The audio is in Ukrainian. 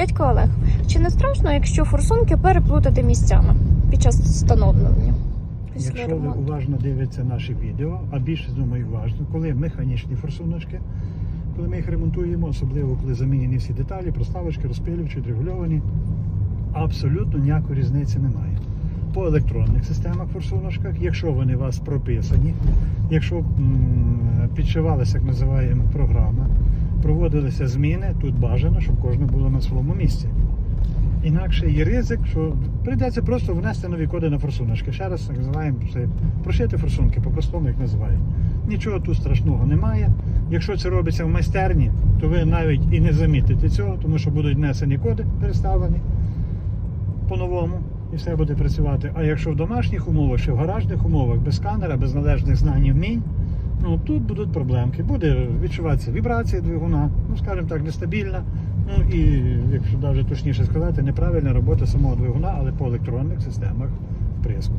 Дядько Олег, чи не страшно, якщо форсунки переплутати місцями під час встановлення? Після Якщо ви ремонту? уважно дивитеся наші відео, а більше думаю уважно, коли механічні форсуночки, коли ми їх ремонтуємо, особливо коли замінені всі деталі, проставочки, розпилювачі, регульовані, абсолютно ніякої різниці немає. По електронних системах форсуночках, якщо вони у вас прописані, якщо м, підшивалася, як називаємо, програма, проводилися зміни, тут бажано, щоб кожне було на своєму місці. Інакше є ризик, що прийдеться просто внести нові коди на форсуночки. Ще раз називаємо це прошити форсунки, по-простому як називають. Нічого тут страшного немає. Якщо це робиться в майстерні, то ви навіть і не замітите цього, тому що будуть внесені коди, переставлені по-новому, і все буде працювати. А якщо в домашніх умовах чи в гаражних умовах, без сканера, без належних знань і вмінь, ну тут будуть проблемки. Буде відчуватися вібрація двигуна, ну скажімо так, нестабільна. Ну і якщо навіть точніше сказати, неправильна робота самого двигуна, але по електронних системах вприску.